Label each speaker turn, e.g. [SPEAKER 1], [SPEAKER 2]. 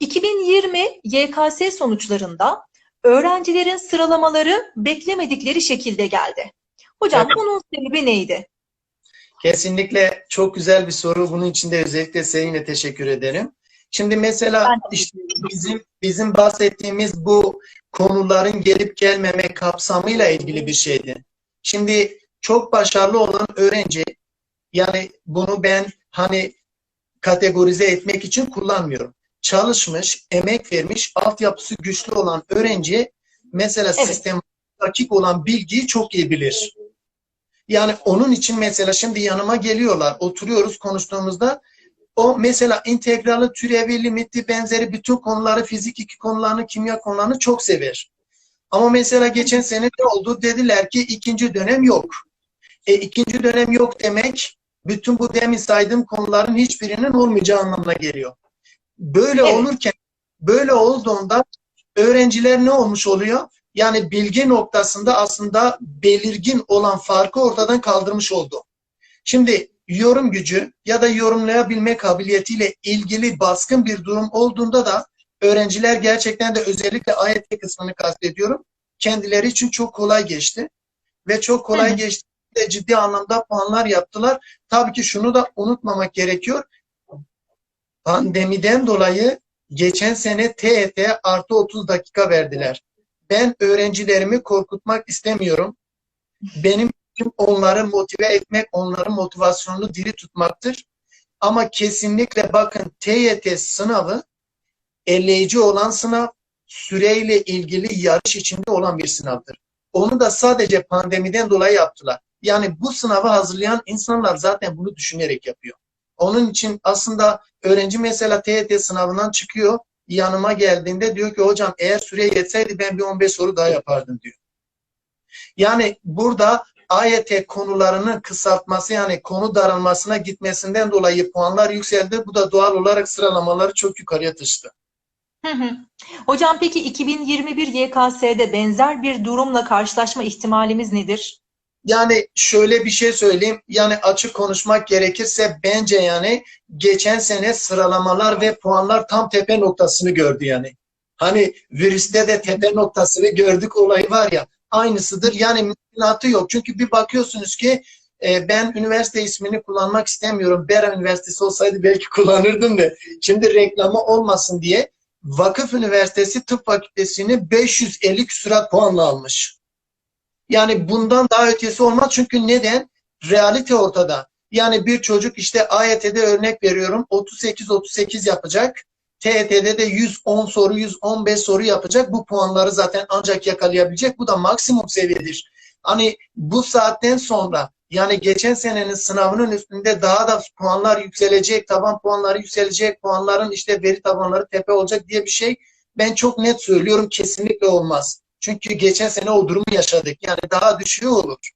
[SPEAKER 1] 2020 YKS sonuçlarında öğrencilerin sıralamaları beklemedikleri şekilde geldi. Hocam
[SPEAKER 2] Evet.
[SPEAKER 1] bunun sebebi neydi?
[SPEAKER 2] Kesinlikle çok güzel bir soru. Bunun için de özellikle seninle teşekkür ederim. Şimdi mesela işte bizim bizim bahsettiğimiz bu konuların gelip gelmeme kapsamıyla ilgili bir şeydi. Şimdi çok başarılı olan öğrenci yani bunu ben hani kategorize etmek için kullanmıyorum. Çalışmış, emek vermiş, altyapısı güçlü olan öğrenci mesela
[SPEAKER 1] Evet.
[SPEAKER 2] sistem dakik olan bilgiyi çok iyi bilir. Yani onun için mesela şimdi yanıma geliyorlar, oturuyoruz konuştuğumuzda o mesela integralı, türevi, limitli, benzeri bütün konuları, fizik iki konularını, kimya konularını çok sever. Ama mesela geçen sene ne oldu? Dediler ki ikinci dönem yok. E ikinci dönem yok demek bütün bu demin saydığım konuların hiçbirinin olmayacağı anlamına geliyor. Böyle
[SPEAKER 1] Evet.
[SPEAKER 2] olurken, böyle olduğunda öğrenciler ne olmuş oluyor? Yani bilgi noktasında aslında belirgin olan farkı ortadan kaldırmış oldu. Şimdi yorum gücü ya da yorumlayabilme kabiliyetiyle ilgili baskın bir durum olduğunda da öğrenciler gerçekten de özellikle AYT kısmını kastediyorum. Kendileri için çok kolay geçti. Ve çok kolay
[SPEAKER 1] Hı
[SPEAKER 2] geçti de ciddi anlamda puanlar yaptılar. Tabii ki şunu da unutmamak gerekiyor. Pandemiden dolayı geçen sene TET artı 30 dakika verdiler. Ben öğrencilerimi korkutmak istemiyorum. Benim için onları motive etmek, onların motivasyonunu diri tutmaktır. Ama kesinlikle bakın TYT sınavı elleyici olan sınav, süreyle ilgili yarış içinde olan bir sınavdır. Onu da sadece pandemiden dolayı yaptılar. Yani bu sınavı hazırlayan insanlar zaten bunu düşünerek yapıyor. Onun için aslında öğrenci mesela TYT sınavından çıkıyor, yanıma geldiğinde diyor ki hocam eğer süre yetseydi ben bir 15 soru daha yapardım diyor. Yani burada AYT konularının kısaltması yani konu daralmasına gitmesinden dolayı puanlar yükseldi. Bu da doğal olarak sıralamaları çok yukarıya taşıdı.
[SPEAKER 1] Hocam peki 2021 YKS'de benzer bir durumla karşılaşma ihtimalimiz nedir?
[SPEAKER 2] Yani şöyle bir şey söyleyeyim. Yani açık konuşmak gerekirse bence yani geçen sene sıralamalar ve puanlar tam tepe noktasını gördü yani. Hani virüste de tepe noktasını gördük olayı var ya aynısıdır. Yani mümkünatı yok. Çünkü bir bakıyorsunuz ki e, ben üniversite ismini kullanmak istemiyorum. Bera Üniversitesi olsaydı belki kullanırdım da. Şimdi reklamı olmasın diye Vakıf Üniversitesi Tıp Fakültesini 550 küsurat puanla almış. Yani bundan daha ötesi olmaz. Çünkü neden? Realite ortada. Yani bir çocuk işte AYT'de örnek veriyorum 38-38 yapacak. TET'de de 110 soru, 115 soru yapacak. Bu puanları zaten ancak yakalayabilecek. Bu da maksimum seviyedir. Hani bu saatten sonra yani geçen senenin sınavının üstünde daha da puanlar yükselecek, taban puanları yükselecek, puanların işte veri tabanları tepe olacak diye bir şey ben çok net söylüyorum kesinlikle olmaz. Çünkü geçen sene o durumu yaşadık. Yani daha düşüğü olur.